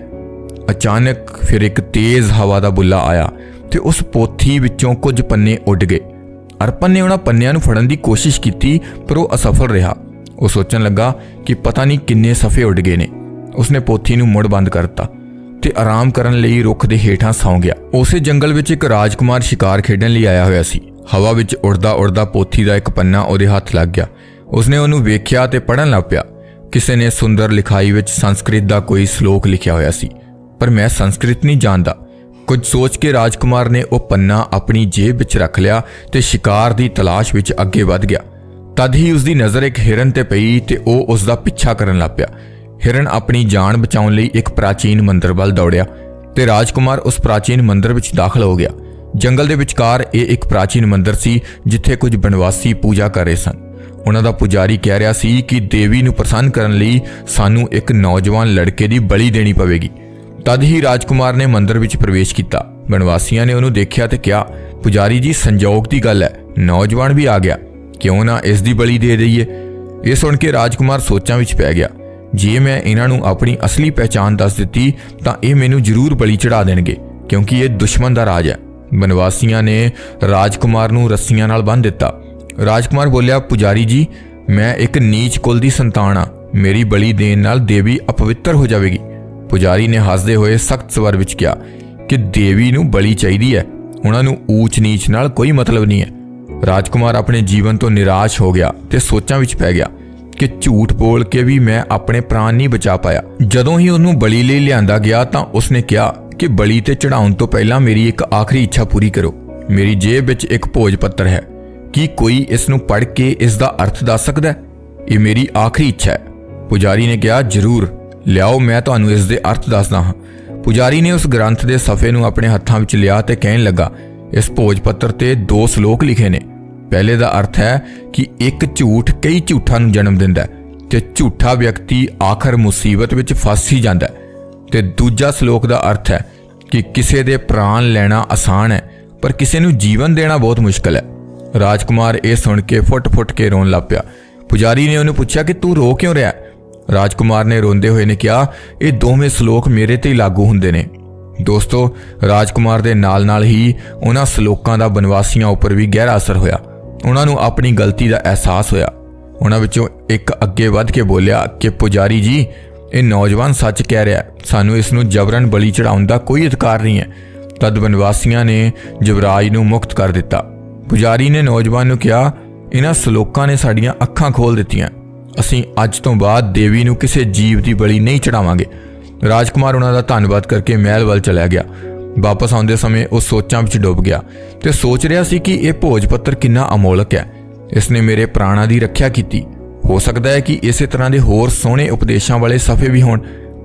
ਅਚਾਨਕ ਫਿਰ ਇੱਕ ਤੇਜ਼ ਹਵਾ ਦਾ ਬੁੱਲਾ ਆਇਆ ਤੇ ਉਸ ਪੋਥੀ ਵਿੱਚੋਂ ਕੁਝ ਪੰਨੇ ਉੱਡ ਗਏ। ਅਰਪਨ ਨੇ ਉਹਨਾਂ ਪੰਨਿਆਂ ਨੂੰ ਫੜਨ ਦੀ ਕੋਸ਼ਿਸ਼ ਕੀਤੀ, ਪਰ ਉਹ ਅਸਫਲ ਰਿਹਾ। ਉਹ ਸੋਚਣ ਲੱਗਾ ਕਿ ਪਤਾ ਨਹੀਂ ਕਿੰਨੇ ਸਫੇ ਉੱਡ ਗਏ ਨੇ। ਉਸਨੇ ਪੋਥੀ ਨੂੰ ਮੁੜ ਬੰਦ ਕਰਤਾ ਤੇ ਆਰਾਮ ਕਰਨ ਲਈ ਰੁੱਖ ਦੇ ਹੇਠਾਂ ਸੌਂ ਗਿਆ। ਉਸੇ ਜੰਗਲ ਵਿੱਚ ਇੱਕ ਰਾਜਕੁਮਾਰ ਸ਼ਿਕਾਰ ਖੇਡਣ ਲਈ ਆਇਆ ਹੋਇਆ ਸੀ। ਹਵਾ ਵਿੱਚ ਉੜਦਾ ਉੜਦਾ ਪੋਥੀ ਦਾ ਇੱਕ ਪੰਨਾ ਉਹਦੇ ਹੱਥ ਲੱਗ ਗਿਆ। ਉਸਨੇ ਉਹਨੂੰ ਵੇਖਿਆ ਤੇ ਪੜਨ ਲੱਗ ਪਿਆ। ਕਿਸੇ ਨੇ ਸੁੰਦਰ ਲਿਖਾਈ ਵਿੱਚ ਸੰਸਕ੍ਰਿਤ ਦਾ ਕੋਈ ਸ਼ਲੋਕ ਲਿਖਿਆ ਹੋਇਆ ਸੀ, ਪਰ ਮੈਂ ਸੰਸਕ੍ਰਿਤ ਨਹੀਂ ਜਾਣਦਾ। ਕੁਝ ਸੋਚ ਕੇ ਰਾਜਕੁਮਾਰ ਨੇ ਉਹ ਪੰਨਾ ਆਪਣੀ ਜੇਬ ਵਿੱਚ ਰੱਖ ਲਿਆ ਤੇ ਸ਼ਿਕਾਰ ਦੀ ਤਲਾਸ਼ ਵਿੱਚ ਅੱਗੇ ਵੱਧ ਗਿਆ। ਤਦ ਹੀ ਉਸ ਦੀ ਨਜ਼ਰ ਇੱਕ ਹਿਰਨ ਤੇ ਪਈ ਤੇ ਉਹ ਉਸ ਦਾ ਪਿੱਛਾ ਕਰਨ ਲੱਗ ਪਿਆ। ਹਿਰਨ ਆਪਣੀ ਜਾਨ ਬਚਾਉਣ ਲਈ ਇੱਕ ਪ੍ਰਾਚੀਨ ਮੰਦਰ ਵੱਲ ਦੌੜਿਆ ਤੇ ਰਾਜਕੁਮਾਰ ਉਸ ਪ੍ਰਾਚੀਨ ਮੰਦਰ ਵਿੱਚ ਦਾਖਲ ਹੋ ਗਿਆ। ਜੰਗਲ ਦੇ ਵਿਚਕਾਰ ਇਹ ਇੱਕ ਪ੍ਰਾਚੀਨ ਮੰਦਰ ਸੀ, ਜਿੱਥੇ ਕੁਝ ਬਨਵਾਸੀ ਪੂਜਾ ਕਰ ਰਹੇ ਸਨ। ਉਹਨਾਂ ਦਾ ਪੁਜਾਰੀ ਕਹਿ ਰਿਹਾ ਸੀ ਕਿ ਦੇਵੀ ਨੂੰ ਪ੍ਰਸੰਨ ਕਰਨ ਲਈ ਸਾਨੂੰ ਇੱਕ ਨੌਜਵਾਨ ਲੜਕੇ ਦੀ ਬਲੀ ਦੇਣੀ ਪਵੇਗੀ। ਤਦ ਹੀ ਰਾਜਕੁਮਾਰ ਨੇ ਮੰਦਰ ਵਿੱਚ ਪ੍ਰਵੇਸ਼ ਕੀਤਾ। ਬਣਵਾਸੀਆਂ ਨੇ ਉਹਨੂੰ ਦੇਖਿਆ ਤੇ ਕਿਹਾ, ਪੁਜਾਰੀ ਜੀ, ਸੰਜੋਗ ਦੀ ਗੱਲ ਹੈ। ਨੌਜਵਾਨ ਵੀ ਆ ਗਿਆ। ਕਿਉਂ ਨਾ ਇਸ ਦੀ ਬਲੀ ਦੇ ਦਈਏ? ਇਹ ਸੁਣ ਕੇ ਰਾਜਕੁਮਾਰ ਸੋਚਾਂ ਵਿੱਚ ਪੈ ਗਿਆ। ਜੇ ਮੈਂ ਇਹਨਾਂ ਨੂੰ ਆਪਣੀ ਅਸਲੀ ਪਹਿਚਾਣ ਦੱਸ ਦਿੱਤੀ, ਤਾਂ ਇਹ ਮੈਨੂੰ ਜ਼ਰੂਰ ਬਲੀ ਚੜਾ ਦੇਣਗੇ, ਕਿਉਂਕਿ ਇਹ ਦੁਸ਼ਮਣ ਦਾ ਰਾਜ ਹੈ। ਬਨਵਾਸੀਆਂ ਨੇ ਰਾਜਕੁਮਾਰ ਨੂੰ ਰੱਸੀਆਂ ਨਾਲ ਬੰਨ੍ਹ ਦਿੱਤਾ। ਰਾਜਕੁਮਾਰ ਬੋਲਿਆ, ਪੁਜਾਰੀ ਜੀ, ਮੈਂ ਇੱਕ ਨੀਚ ਕੁਲ ਦੀ ਸੰਤਾਨ ਆ ਮੇਰੀ ਬਲੀ ਦੇਣ ਨਾਲ ਦੇਵੀ ਅਪਵਿੱਤਰ ਹੋ ਜਾਵੇਗੀ। ਪੁਜਾਰੀ ਨੇ ਹੱਸਦੇ ਹੋਏ ਸਖਤ ਸਵਰ ਵਿੱਚ ਕਿਹਾ ਕਿ ਦੇਵੀ ਨੂੰ ਬਲੀ ਚਾਹੀਦੀ ਹੈ। ਉਹਨਾਂ ਨੂੰ ਊਚ ਨੀਚ ਨਾਲ ਕੋਈ ਮਤਲਬ ਨਹੀਂ ਹੈ। ਰਾਜਕੁਮਾਰ ਆਪਣੇ ਜੀਵਨ ਤੋਂ ਨਿਰਾਸ਼ ਹੋ ਗਿਆ ਤੇ ਸੋਚਾਂ ਵਿੱਚ ਪੈ ਗਿਆ ਕਿ ਝੂਠ ਬੋਲ ਕੇ ਵੀ ਮੈਂ ਆਪਣੇ ਪ੍ਰਾਣ ਨਹੀਂ ਬਚਾ ਪਾਇਆ। ਜਦੋਂ ਹੀ ਉਹਨੂੰ ਬਲੀ ਲਈ ਲਿਆਂਦਾ ਗਿਆ ਤਾਂ ਉਸਨੇ ਕਿਹਾ ਕਿ ਬਲੀ ਤੇ ਚੜਾਉਣ ਤੋਂ ਪਹਿਲਾਂ ਮੇਰੀ ਇੱਕ ਆਖਰੀ ਇੱਛਾ ਪੂਰੀ ਕਰੋ। ਮੇਰੀ ਜੇਬ ਵਿੱਚ ਇੱਕ ਭੋਜ ਪੱਤਰ ਹੈ। ਕੀ ਕੋਈ ਇਸ ਨੂੰ ਪੜ੍ਹ ਕੇ ਇਸ ਦਾ ਅਰਥ ਦੱਸ ਸਕਦਾ ਹੈ? ਇਹ ਮੇਰੀ ਆਖਰੀ ਇੱਛਾ ਹੈ। ਪੁਜਾਰੀ ਨੇ ਕਿਹਾ, ਜ਼ਰੂਰ, ਲਿਆਓ, ਮੈਂ ਤੁਹਾਨੂੰ ਇਸ ਦੇ ਅਰਥ ਦੱਸਦਾ ਹਾਂ। ਪੁਜਾਰੀ ਨੇ ਉਸ ਗ੍ਰੰਥ ਦੇ ਸਫ਼ੇ ਨੂੰ ਆਪਣੇ ਹੱਥਾਂ ਵਿੱਚ ਲਿਆ ਤੇ ਕਹਿਣ ਲੱਗਾ, ਇਸ ਭੋਜ ਪੱਤਰ ਤੇ ਦੋ ਸ਼ਲੋਕ ਲਿਖੇ ਨੇ। ਪਹਿਲੇ ਦਾ ਅਰਥ ਹੈ ਕਿ ਇੱਕ ਝੂਠ ਕਈ ਝੂਠਾਂ ਨੂੰ ਜਨਮ ਦਿੰਦਾ ਹੈ ਤੇ ਝੂਠਾ ਵਿਅਕਤੀ ਆਖਰ ਮੁਸੀਬਤ ਵਿੱਚ ਫਸ ਹੀ ਜਾਂਦਾ ਹੈ। ਤੇ ਦੂਜਾ ਸ਼ਲੋਕ ਦਾ ਅਰਥ ਹੈ ਕਿ ਕਿਸੇ ਦੇ ਪ੍ਰਾਣ ਲੈਣਾ ਆਸਾਨ ਹੈ, ਪਰ ਕਿਸੇ ਨੂੰ ਜੀਵਨ ਦੇਣਾ ਬਹੁਤ ਮੁਸ਼ਕਲ ਹੈ। ਰਾਜਕੁਮਾਰ ਇਹ ਸੁਣ ਕੇ ਫੁੱਟ-ਫੁੱਟ ਕੇ ਰੋਣ ਲੱਗ ਪਿਆ। ਪੁਜਾਰੀ ਨੇ ਉਹਨੂੰ ਪੁੱਛਿਆ ਕਿ ਤੂੰ ਰੋ ਕਿਉਂ ਰਿਹਾ? ਰਾਜਕੁਮਾਰ ਨੇ ਰੋਂਦੇ ਹੋਏ ਨੇ ਕਿਹਾ, ਇਹ ਦੋਵੇਂ ਸ਼ਲੋਕ ਮੇਰੇ ਤੇ ਹੀ ਲਾਗੂ ਹੁੰਦੇ ਨੇ। ਦੋਸਤੋ, ਰਾਜਕੁਮਾਰ ਦੇ ਨਾਲ-ਨਾਲ ਹੀ ਉਹਨਾਂ ਸ਼ਲੋਕਾਂ ਦਾ ਬਨਵਾਸੀਆਂ ਉੱਪਰ ਵੀ ਗਹਿਰਾ ਅਸਰ ਹੋਇਆ। ਉਹਨਾਂ ਨੂੰ ਆਪਣੀ ਗਲਤੀ ਦਾ ਅਹਿਸਾਸ ਹੋਇਆ। ਉਹਨਾਂ ਵਿੱਚੋਂ ਇੱਕ ਅੱਗੇ ਵੱਧ ਕੇ ਬੋਲਿਆ ਕਿ, ਪੁਜਾਰੀ ਜੀ, ਇਹ ਨੌਜਵਾਨ ਸੱਚ ਕਹਿ ਰਿਹਾ ਸਾਨੂੰ ਇਸ ਨੂੰ ਜਬਰਨ ਬਲੀ ਚੜਾਉਣ ਦਾ ਕੋਈ ਅਧਿਕਾਰ ਨਹੀਂ ਹੈ। ਤਦ ਬਨਵਾਸੀਆਂ ਨੇ ਜਵਰਾਜ ਨੂੰ ਮੁਕਤ ਕਰ ਦਿੱਤਾ। ਪੁਜਾਰੀ ਨੇ ਨੌਜਵਾਨ ਨੂੰ ਕਿਹਾ ਇਹਨਾਂ ਸ਼ਲੋਕਾਂ ਨੇ ਸਾਡੀਆਂ ਅੱਖਾਂ ਖੋਲ ਦਿੱਤੀਆਂ। ਅਸੀਂ ਅੱਜ ਤੋਂ ਬਾਅਦ ਦੇਵੀ ਨੂੰ ਕਿਸੇ ਜੀਵ ਦੀ ਬਲੀ ਨਹੀਂ ਚੜਾਵਾਂਗੇ ਰਾਜਕੁਮਾਰ ਉਹਨਾਂ ਦਾ ਧੰਨਵਾਦ ਕਰਕੇ ਮਹਿਲ ਵੱਲ ਚਲਾ ਗਿਆ। ਵਾਪਸ ਆਉਂਦੇ ਸਮੇਂ ਉਹ ਸੋਚਾਂ ਵਿੱਚ ਡੁੱਬ ਗਿਆ ਤੇ ਸੋਚ ਰਿਹਾ ਸੀ ਕਿ ਇਹ ਭੋਜ ਪੱਤਰ ਕਿੰਨਾ ਅਮੋਲਕ ਹੈ। ਇਸ ਨੇ ਮੇਰੇ ਪ੍ਰਾਣਾਂ ਦੀ ਰੱਖਿਆ ਕੀਤੀ। ਹੋ ਸਕਦਾ ਹੈ ਕਿ ਇਸੇ ਤਰ੍ਹਾਂ ਦੇ ਹੋਰ ਸੋਹਣੇ ਉਪਦੇਸ਼ਾਂ ਵਾਲੇ ਸਫ਼ੇ ਵੀ ਹੋਣ।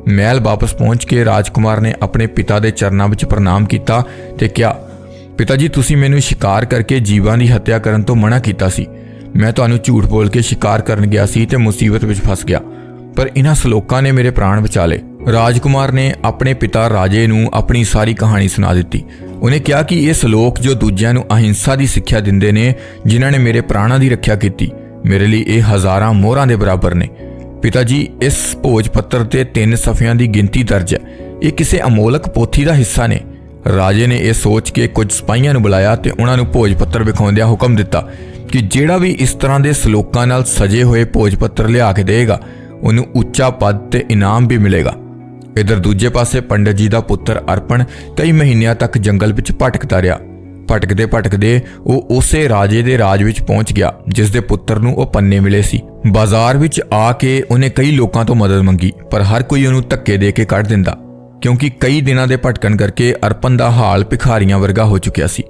ਮਹਿਲ ਵਾਪਸ ਪਹੁੰਚ ਕੇ ਰਾਜਕੁਮਾਰ ਨੇ ਆਪਣੇ ਪਿਤਾ ਦੇ ਚਰਨਾਂ ਵਿੱਚ ਪ੍ਰਣਾਮ ਕੀਤਾ ਤੇ ਕਿਹਾ ਪਿਤਾ ਜੀ, ਤੁਸੀਂ ਮੈਨੂੰ ਸ਼ਿਕਾਰ ਕਰਕੇ ਜੀਵਾਂ ਦੀ ਹੱਤਿਆ ਕਰਨ ਤੋਂ ਮਨਾ ਕੀਤਾ ਸੀ। ਮੈਂ ਤੁਹਾਨੂੰ ਝੂਠ ਬੋਲ ਕੇ ਸ਼ਿਕਾਰ ਕਰਨ ਗਿਆ ਸੀ ਤੇ ਮੁਸੀਬਤ ਵਿੱਚ ਫਸ ਗਿਆ। ਪਰ ਇਹਨਾਂ ਸ਼ਲੋਕਾਂ ਨੇ ਮੇਰੇ ਪ੍ਰਾਣ ਬਚਾ ਲਏ ਰਾਜਕੁਮਾਰ ਨੇ ਆਪਣੇ ਪਿਤਾ ਰਾਜੇ ਨੂੰ ਆਪਣੀ ਸਾਰੀ ਕਹਾਣੀ ਸੁਣਾ ਦਿੱਤੀ। ਉਹਨੇ ਕਿਹਾ ਕਿ ਇਹ ਸ਼ਲੋਕ ਜੋ ਦੂਜਿਆਂ ਨੂੰ ਅਹਿੰਸਾ ਦੀ ਸਿੱਖਿਆ ਦਿੰਦੇ ਨੇ, ਜਿਨ੍ਹਾਂ ਨੇ ਮੇਰੇ ਪ੍ਰਾਣਾਂ ਦੀ ਰੱਖਿਆ ਕੀਤੀ, ਮੇਰੇ ਲਈ ਇਹ ਹਜ਼ਾਰਾਂ ਮੋਹਰਾਂ ਦੇ ਬਰਾਬਰ ਨੇ। ਪਿਤਾ ਜੀ, ਇਸ ਭੋਜ ਪੱਤਰ ਤੇ ਤਿੰਨ ਸਫ਼ਿਆਂ ਦੀ ਗਿਣਤੀ ਦਰਜ ਹੈ। ਇਹ ਕਿਸੇ ਅਮੋਲਕ ਪੋਥੀ ਦਾ ਹਿੱਸਾ ਨੇ। ਰਾਜੇ ਨੇ ਇਹ ਸੋਚ ਕੇ ਕੁਝ ਸਿਪਾਹੀਆਂ ਨੂੰ ਬੁਲਾਇਆ ਤੇ ਉਹਨਾਂ ਨੂੰ ਭੋਜ ਪੱਤਰ ਵਿਖਾਉਂਦਿਆਂ ਹੁਕਮ ਦਿੱਤਾ ਕਿ ਜਿਹੜਾ ਵੀ ਇਸ ਤਰ੍ਹਾਂ ਦੇ ਸ਼ਲੋਕਾਂ ਨਾਲ ਸਜੇ ਹੋਏ ਭੋਜ ਪੱਤਰ ਲਿਆ ਕੇ ਦੇਗਾ ਉਹਨੂੰ ਉੱਚਾ ਪਦ ਤੇ ਇਨਾਮ ਵੀ ਮਿਲੇਗਾ। ਇਧਰ ਦੂਜੇ ਪਾਸੇ ਪੰਡਤ ਜੀ ਦਾ ਪੁੱਤਰ ਅਰਪਣ ਕਈ ਮਹੀਨਿਆਂ ਤੱਕ ਜੰਗਲ ਵਿੱਚ ਭਟਕਦਾ ਰਿਹਾ। ਭਟਕਦੇ ਭਟਕਦੇ ਉਹ ਉਸੇ ਰਾਜੇ ਦੇ ਰਾਜ ਵਿੱਚ ਪਹੁੰਚ ਗਿਆ, ਜਿਸ ਦੇ ਪੁੱਤਰ ਨੂੰ ਉਹ ਪੰਨੇ ਮਿਲੇ ਸੀ। ਬਾਜ਼ਾਰ ਵਿੱਚ ਆ ਕੇ ਉਹਨੇ ਕਈ ਲੋਕਾਂ ਤੋਂ ਮਦਦ ਮੰਗੀ, ਪਰ ਹਰ ਕੋਈ ਉਹਨੂੰ ਧੱਕੇ ਦੇ ਕੇ ਕੱਢ ਦਿੰਦਾ। ਕਿਉਂਕਿ ਕਈ ਦਿਨਾਂ ਦੇ ਭਟਕਣ ਕਰਕੇ ਅਰਪਣ ਦਾ ਹਾਲ ਭਿਖਾਰੀਆਂ ਵਰਗਾ ਹੋ ਚੁੱਕਿਆ ਸੀ।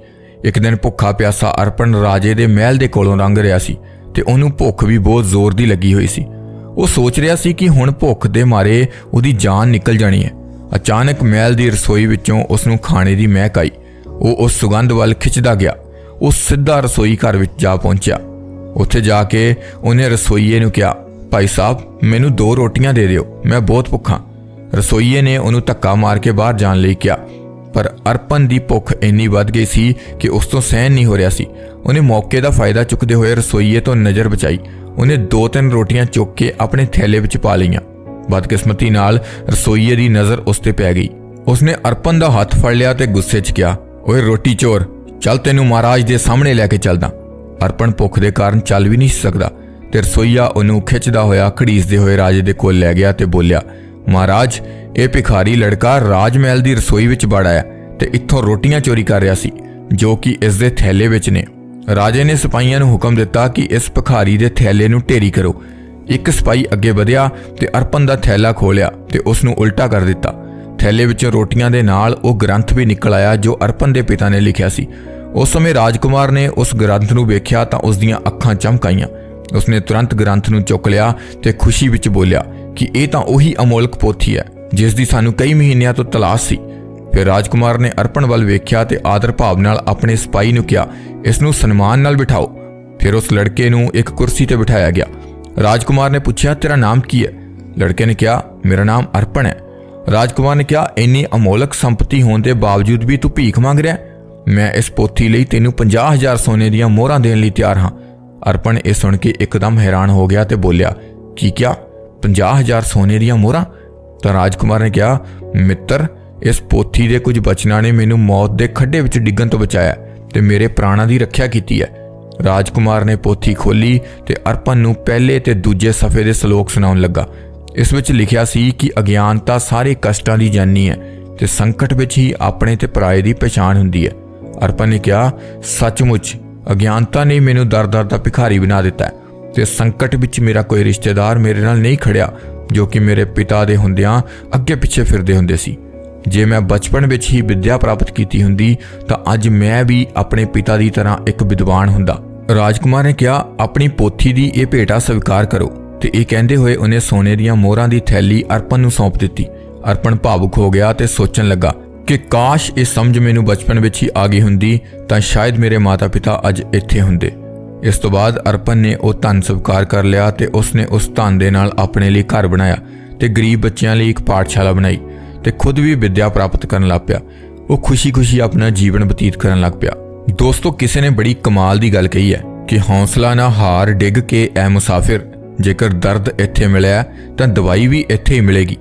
ਇੱਕ ਦਿਨ ਭੁੱਖਾ ਪਿਆਸਾ ਅਰਪਣ ਰਾਜੇ ਦੇ ਮਹਿਲ ਦੇ ਕੋਲੋਂ ਲੰਘ ਰਿਹਾ ਸੀ ਤੇ ਉਹਨੂੰ ਭੁੱਖ ਵੀ ਬਹੁਤ ਜ਼ੋਰ ਦੀ ਲੱਗੀ ਹੋਈ ਸੀ। ਉਹ ਸੋਚ ਰਿਹਾ ਸੀ ਕਿ ਹੁਣ ਭੁੱਖ ਦੇ ਮਾਰੇ ਉਹਦੀ ਜਾਨ ਨਿਕਲ ਜਾਣੀ ਹੈ। ਅਚਾਨਕ ਮਹਿਲ ਦੀ ਰਸੋਈ ਵਿੱਚੋਂ ਉਸ ਨੂੰ ਖਾਣੇ ਦੀ ਮਹਿਕ ਆਈ। ਉਹ ਉਸ ਸੁਗੰਧ ਵੱਲ ਖਿੱਚਦਾ ਗਿਆ। ਉਹ ਸਿੱਧਾ ਰਸੋਈ ਘਰ ਵਿੱਚ ਜਾ ਪਹੁੰਚਿਆ। ਉੱਥੇ ਜਾ ਕੇ ਉਹਨੇ ਰਸੋਈਏ ਨੂੰ ਕਿਹਾ, ਭਾਈ ਸਾਹਿਬ, ਮੈਨੂੰ ਦੋ ਰੋਟੀਆਂ ਦੇ ਦਿਓ, ਮੈਂ ਬਹੁਤ ਭੁੱਖਾ। ਰਸੋਈਏ ਨੇ ਉਹਨੂੰ ਧੱਕਾ ਮਾਰ ਕੇ ਬਾਹਰ ਜਾਣ ਲਈ ਕਿਹਾ। ਪਰ ਅਰਪਨ ਦੀ ਭੁੱਖ ਇੰਨੀ ਵੱਧ ਗਈ ਸੀ ਕਿ ਉਸ ਤੋਂ ਸਹਿਣ ਨਹੀਂ ਹੋ ਰਿਹਾ ਸੀ। ਉਹਨੇ ਮੌਕੇ ਦਾ ਫਾਇਦਾ ਚੁੱਕਦੇ ਹੋਏ ਰਸੋਈਏ ਤੋਂ ਨਜ਼ਰ ਬਚਾਈ। ਉਹਨੇ ਦੋ ਤਿੰਨ ਰੋਟੀਆਂ ਚੁੱਕ ਕੇ ਆਪਣੇ ਥੈਲੇ ਵਿੱਚ ਪਾ ਲਈਆਂ। ਬਦਕਿਸਮਤੀ ਨਾਲ ਰਸੋਈਏ ਦੀ ਨਜ਼ਰ ਉਸ ਤੇ ਪੈ ਗਈ। ਉਸਨੇ ਅਰਪਨ ਦਾ ਹੱਥ ਫੜ ਲਿਆ ਤੇ ਗੁੱਸੇ 'ਚ ਕਿਹਾ, ਓਏ ਰੋਟੀ ਚੋਰ, ਚੱਲ ਤੈਨੂੰ ਮਹਾਰਾਜ ਦੇ ਸਾਹਮਣੇ ਲੈ ਕੇ ਚੱਲਦਾ। ਅਰਪਨ ਭੁੱਖ ਦੇ ਕਾਰਨ ਚੱਲ ਵੀ ਨਹੀਂ ਸਕਦਾ। ਤੇ ਰਸੋਈਆ ਉਹਨੂੰ ਖਿੱਚਦਾ ਹੋਇਆ ਖੜੀਸਦੇ ਹੋਏ ਰਾਜੇ ਦੇ ਕੋਲ ਲੈ ਗਿਆ ਤੇ ਬੋਲਿਆ ਮਹਾਰਾਜ, ਇਹ ਭਿਖਾਰੀ ਲੜਕਾ ਰਾਜ ਮਹਿਲ ਦੀ ਰਸੋਈ ਵਿੱਚ ਵੜ ਆਇਆ ਤੇ ਇੱਥੋਂ ਰੋਟੀਆਂ ਚੋਰੀ ਕਰ ਰਿਹਾ ਸੀ, ਜੋ ਕਿ ਇਸ ਦੇ ਥੈਲੇ ਵਿੱਚ ਨੇ। ਰਾਜੇ ਨੇ ਸਿਪਾਹੀਆਂ ਨੂੰ ਹੁਕਮ ਦਿੱਤਾ ਕਿ ਇਸ ਭਿਖਾਰੀ ਦੇ ਥੈਲੇ ਨੂੰ ਢੇਰੀ ਕਰੋ। ਇੱਕ ਸਿਪਾਹੀ ਅੱਗੇ ਵਧਿਆ ਤੇ ਅਰਪਨ ਦਾ ਥੈਲਾ ਖੋਲਿਆ ਤੇ ਉਸ ਨੂੰ ਉਲਟਾ ਕਰ ਦਿੱਤਾ। ਥੈਲੇ ਵਿੱਚੋਂ ਰੋਟੀਆਂ ਦੇ ਨਾਲ ਉਹ ਗ੍ਰੰਥ ਵੀ ਨਿਕਲ ਆਇਆ ਜੋ ਅਰਪਨ ਦੇ ਪਿਤਾ ਨੇ ਲਿਖਿਆ ਸੀ। ਉਸ ਸਮੇਂ ਰਾਜਕੁਮਾਰ ਨੇ ਉਸ ਗ੍ਰੰਥ ਨੂੰ ਵੇਖਿਆ ਤਾਂ ਉਸ ਦੀਆਂ ਅੱਖਾਂ ਚਮਕਾਈਆਂ। ਉਸਨੇ ਤੁਰੰਤ ਗ੍ਰੰਥ ਨੂੰ ਚੁੱਕ ਲਿਆ ਤੇ ਖੁਸ਼ੀ ਵਿੱਚ ਬੋਲਿਆ ਕਿ ਇਹ ਤਾਂ ਉਹੀ ਅਮੋਲਕ ਪੋਥੀ ਹੈ, ਜਿਸ ਦੀ ਸਾਨੂੰ ਕਈ ਮਹੀਨਿਆਂ ਤੋਂ ਤਲਾਸ਼ ਸੀ। ਫਿਰ ਰਾਜਕੁਮਾਰ ਨੇ ਅਰਪਣ ਵੱਲ ਵੇਖਿਆ ਤੇ ਆਦਰ ਭਾਵ ਨਾਲ ਆਪਣੇ ਸਿਪਾਹੀ ਨੂੰ ਕਿਹਾ, ਇਸ ਨੂੰ ਸਨਮਾਨ ਨਾਲ ਬਿਠਾਓ। ਫਿਰ ਉਸ ਲੜਕੇ ਨੂੰ ਇੱਕ ਕੁਰਸੀ ਤੇ ਬਿਠਾਇਆ ਗਿਆ। ਰਾਜਕੁਮਾਰ ਨੇ ਪੁੱਛਿਆ, ਤੇਰਾ ਨਾਮ ਕੀ ਹੈ? ਲੜਕੇ ਨੇ ਕਿਹਾ, ਮੇਰਾ ਨਾਮ ਅਰਪਣ ਹੈ। ਰਾਜਕੁਮਾਰ ਨੇ ਕਿਹਾ, ਇੰਨੀ ਅਮੋਲਕ ਸੰਪਤੀ ਹੋਣ ਦੇ ਬਾਵਜੂਦ ਵੀ ਤੂੰ ਭੀਖ ਮੰਗ ਰਿਹਾ ਮੈਂ ਇਸ ਪੋਥੀ ਲਈ ਤੈਨੂੰ 50000 ਸੋਨੇ ਦੀਆਂ ਮੋਹਰਾਂ ਦੇਣ ਲਈ ਤਿਆਰ ਹਾਂ। ਅਰਪਣ ਇਹ ਸੁਣ ਕੇ ਇੱਕਦਮ ਹੈਰਾਨ ਹੋ ਗਿਆ ਤੇ ਬੋਲਿਆ, ਕੀ ਕਿਹਾ? 50000 ਸੋਨੇ ਦੀਆਂ ਮੋਹਰਾਂ? ਤਾਂ ਰਾਜਕੁਮਾਰ ਨੇ ਕਿਹਾ, ਮਿੱਤਰ, ਇਸ ਪੋਥੀ ਦੇ ਕੁਝ ਬਚਨਾਂ ਨੇ ਮੈਨੂੰ ਮੌਤ ਦੇ ਖੱਡੇ ਵਿੱਚ ਡਿੱਗਣ ਤੋਂ ਬਚਾਇਆ ਤੇ ਮੇਰੇ ਪ੍ਰਾਣਾਂ ਦੀ ਰੱਖਿਆ ਕੀਤੀ ਹੈ। ਰਾਜਕੁਮਾਰ ਨੇ ਪੋਥੀ ਖੋਲੀ ਤੇ ਅਰਪਣ ਨੂੰ ਪਹਿਲੇ ਤੇ ਦੂਜੇ ਸਫ਼ੇ ਦੇ ਸ਼ਲੋਕ ਸੁਣਾਉਣ ਲੱਗਾ। ਇਸ ਵਿੱਚ ਲਿਖਿਆ ਸੀ ਕਿ ਅਗਿਆਨਤਾ ਸਾਰੇ ਕਸ਼ਟਾਂ ਦੀ ਜਾਨੀ ਹੈ ਤੇ ਸੰਕਟ ਵਿੱਚ ਹੀ ਆਪਣੇ ਤੇ ਪਰਾਏ ਦੀ ਪਛਾਣ ਹੁੰਦੀ ਹੈ। ਅਰਪਣ ਨੇ ਕਿਹਾ, ਸੱਚਮੁੱਚ, ਅਗਿਆਨਤਾ ਨੇ ਮੈਨੂੰ ਦਰ-ਦਰ ਦਾ ਭਿਖਾਰੀ ਬਣਾ ਦਿੱਤਾ ਤੇ ਸੰਕਟ ਵਿੱਚ ਮੇਰਾ ਕੋਈ ਰਿਸ਼ਤੇਦਾਰ ਮੇਰੇ ਨਾਲ ਨਹੀਂ ਖੜਿਆ, ਜੋ ਕਿ ਮੇਰੇ ਪਿਤਾ ਦੇ ਹੁੰਦਿਆਂ ਅੱਗੇ ਪਿੱਛੇ ਫਿਰਦੇ ਹੁੰਦੇ ਸੀ। ਜੇ ਮੈਂ ਬਚਪਨ ਵਿੱਚ ਹੀ ਵਿੱਦਿਆ ਪ੍ਰਾਪਤ ਕੀਤੀ ਹੁੰਦੀ, ਤਾਂ ਅੱਜ ਮੈਂ ਵੀ ਆਪਣੇ ਪਿਤਾ ਦੀ ਤਰ੍ਹਾਂ ਇੱਕ ਵਿਦਵਾਨ ਹੁੰਦਾ। ਰਾਜਕੁਮਾਰ ਨੇ ਕਿਹਾ, ਆਪਣੀ ਪੋਥੀ ਦੀ ਇਹ ਭੇਟਾ ਸਵੀਕਾਰ ਕਰੋ। ਤੇ ਇਹ ਕਹਿੰਦੇ ਹੋਏ ਉਹਨੇ ਸੋਨੇ ਦੀਆਂ ਮੋਹਰਾਂ ਦੀ ਥੈਲੀ ਅਰਪਣ ਨੂੰ ਸੌਂਪ ਦਿੱਤੀ। ਅਰਪਣ ਭਾਵੁਕ ਹੋ ਗਿਆ ਤੇ ਸੋਚਣ ਲੱਗਾ ਕਿ ਕਾਸ਼ ਇਹ ਸਮਝ ਮੈਨੂੰ ਬਚਪਨ ਵਿੱਚ ਹੀ ਆ ਗਈ ਹੁੰਦੀ, ਤਾਂ ਸ਼ਾਇਦ ਮੇਰੇ ਮਾਤਾ-ਪਿਤਾ ਅੱਜ ਇੱਥੇ ਹੁੰਦੇ। ਇਸ ਤੋਂ ਬਾਅਦ ਅਰਪਨ ਨੇ ਉਹ ਧਨ ਸਵੀਕਾਰ ਕਰ ਲਿਆ ਤੇ ਉਸਨੇ ਉਸ ਧਨ ਦੇ ਨਾਲ ਆਪਣੇ ਲਈ ਘਰ ਬਣਾਇਆ ਤੇ ਗਰੀਬ ਬੱਚਿਆਂ ਲਈ ਇੱਕ ਪਾਠਸ਼ਾਲਾ ਬਣਾਈ ਤੇ ਖੁਦ ਵੀ ਵਿੱਦਿਆ ਪ੍ਰਾਪਤ ਕਰਨ ਲੱਗ ਪਿਆ। ਉਹ ਖੁਸ਼ੀ-ਖੁਸ਼ੀ ਆਪਣਾ ਜੀਵਨ ਬਤੀਤ ਕਰਨ ਲੱਗ ਪਿਆ। ਦੋਸਤੋ, ਕਿਸੇ ਨੇ ਬੜੀ ਕਮਾਲ ਦੀ ਗੱਲ ਕਹੀ ਹੈ ਕਿ ਹੌਸਲਾ ਨਾ ਹਾਰ ਡਿੱਗ ਕੇ ਐ ਮੁਸਾਫਿਰ, ਜੇਕਰ ਦਰਦ ਇੱਥੇ ਮਿਲਿਆ ਤਾਂ ਦਵਾਈ ਵੀ ਇੱਥੇ ਹੀ ਮਿਲੇਗੀ।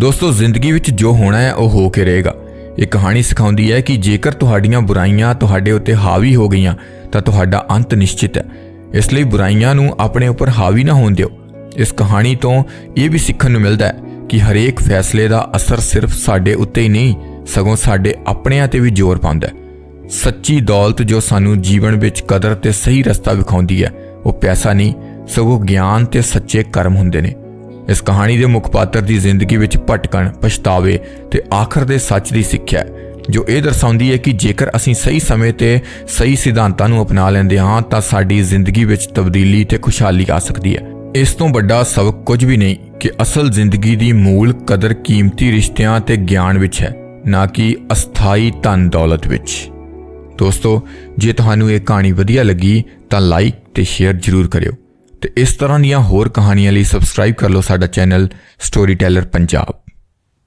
ਦੋਸਤੋ, ਜ਼ਿੰਦਗੀ ਵਿੱਚ ਜੋ ਹੋਣਾ ਹੈ, ਉਹ ਹੋ ਕੇ ਰਹੇਗਾ। ਇਹ ਕਹਾਣੀ ਸਿਖਾਉਂਦੀ ਹੈ ਕਿ ਜੇਕਰ ਤੁਹਾਡੀਆਂ ਬੁਰਾਈਆਂ ਤੁਹਾਡੇ ਉੱਤੇ ਹਾਵੀ ਹੋ ਗਈਆਂ ਤਾਂ ਤੁਹਾਡਾ ਅੰਤ ਨਿਸ਼ਚਿਤ ਹੈ। ਇਸ ਲਈ ਬੁਰਾਈਆਂ ਨੂੰ ਆਪਣੇ ਉੱਪਰ ਹਾਵੀ ਨਾ ਹੋਣ ਦਿਓ। ਇਸ ਕਹਾਣੀ ਤੋਂ ਇਹ ਵੀ ਸਿੱਖਣ ਨੂੰ ਮਿਲਦਾ ਹੈ ਕਿ ਹਰੇਕ ਫੈਸਲੇ ਦਾ ਅਸਰ ਸਿਰਫ ਸਾਡੇ ਉੱਤੇ ਹੀ ਨਹੀਂ, ਸਗੋਂ ਸਾਡੇ ਆਪਣਿਆਂ ਤੇ ਵੀ ਜ਼ੋਰ ਪਾਉਂਦਾ ਹੈ। ਸੱਚੀ ਦੌਲਤ ਜੋ ਸਾਨੂੰ ਜੀਵਨ ਵਿੱਚ ਕਦਰ ਤੇ ਸਹੀ ਰਸਤਾ ਵਿਖਾਉਂਦੀ ਹੈ, ਉਹ ਪੈਸਾ ਨਹੀਂ, ਸਗੋਂ ਗਿਆਨ ਤੇ ਸੱਚੇ ਕਰਮ ਹੁੰਦੇ ਨੇ। ਇਸ ਕਹਾਣੀ ਦੇ ਮੁੱਖ ਪਾਤਰ ਦੀ ਜ਼ਿੰਦਗੀ ਵਿੱਚ ਭਟਕਣ, ਪਛਤਾਵੇ ਤੇ ਆਖਰ ਦੇ ਸੱਚ ਦੀ ਸਿੱਖਿਆ ਹੈ। ਜੋ ਇਹ ਦਰਸਾਉਂਦੀ ਹੈ ਕਿ ਜੇਕਰ ਅਸੀਂ ਸਹੀ ਸਮੇਂ ਤੇ ਸਹੀ ਸਿਧਾਂਤਾਂ ਨੂੰ ਅਪਣਾ ਲੈਂਦੇ ਹਾਂ, ਤਾਂ ਸਾਡੀ ਜ਼ਿੰਦਗੀ ਵਿੱਚ ਤਬਦੀਲੀ ਤੇ ਖੁਸ਼ਹਾਲੀ ਆ ਸਕਦੀ ਹੈ। ਇਸ ਤੋਂ ਵੱਡਾ ਸਬਕ ਕੁਝ ਵੀ ਨਹੀਂ ਕਿ ਅਸਲ ਜ਼ਿੰਦਗੀ ਦੀ ਮੂਲ ਕਦਰ ਕੀਮਤੀ ਰਿਸ਼ਤਿਆਂ ਤੇ ਗਿਆਨ ਵਿੱਚ ਹੈ, ਨਾ ਕਿ ਅਸਥਾਈ ਧਨ ਦੌਲਤ ਵਿੱਚ। ਦੋਸਤੋ, ਜੇ ਤੁਹਾਨੂੰ ਇਹ ਕਹਾਣੀ ਵਧੀਆ ਲੱਗੀ, ਤਾਂ ਲਾਈਕ ਤੇ ਸ਼ੇਅਰ ਜ਼ਰੂਰ ਕਰਿਓ। ਤੇ ਇਸ ਤਰ੍ਹਾਂ ਦੀਆਂ ਹੋਰ ਕਹਾਣੀਆਂ ਲਈ ਸਬਸਕ੍ਰਾਈਬ ਕਰ ਲਓ ਸਾਡਾ ਚੈਨਲ ਸਟੋਰੀ ਟੈਲਰ ਪੰਜਾਬ।